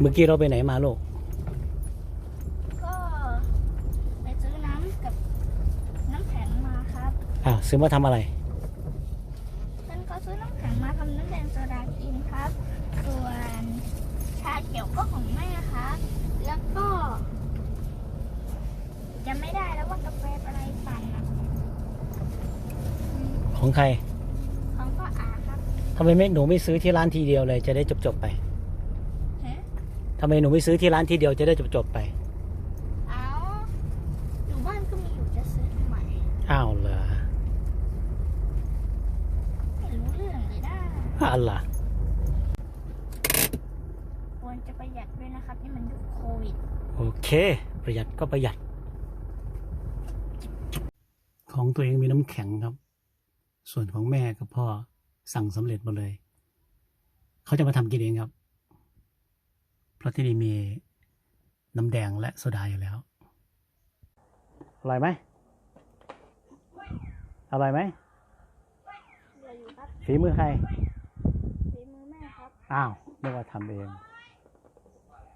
เมื่อกี้เราไปไหนมาลูก ก็ไปซื้อน้ำกับน้ำแข็งมาครับอ่าซื้อมาทำอะไร ฉันก็ซื้อน้ำแข็งมาทำน้ำแดงโซดากินครับ ส่วนชาเขียวก็ของแม่ครับ แล้วก็จะไม่ได้แล้วว่ากาแฟอะไรปั่นอะอืมของใครของพ่ออาครับทำไมไม่หนูไม่ซื้อที่ร้านทีเดียวเลย จะได้จบจบๆไปฮะ ทำไมหนูไม่ซื้อที่ร้านทีเดียวจะได้จบจบๆไป เอาอยู่บ้านก็มีอยู่จะซื้อทำไมอ้าวเหรอไม่รู้เรื่องเลยนะอ้าวเหรอควรจะประหยัดด้วยนะครับนี่มันยุคโควิด โอเค ประหยัดก็ประหยัด ของตัวเองมีน้ำแข็งครับ ส่วนของแม่กับพ่อสั่งสำเร็จหมดเลย เขาจะมาทำกินเองครับ เพราะที่นี่มีน้ำแดงและโซดาอยู่แล้ว อร่อยไหมอร่อยไหมเหลืออยู่ครับฝีมือใคร ฝีมือแม่ครับ อ้าวนึกว่าทำเองเ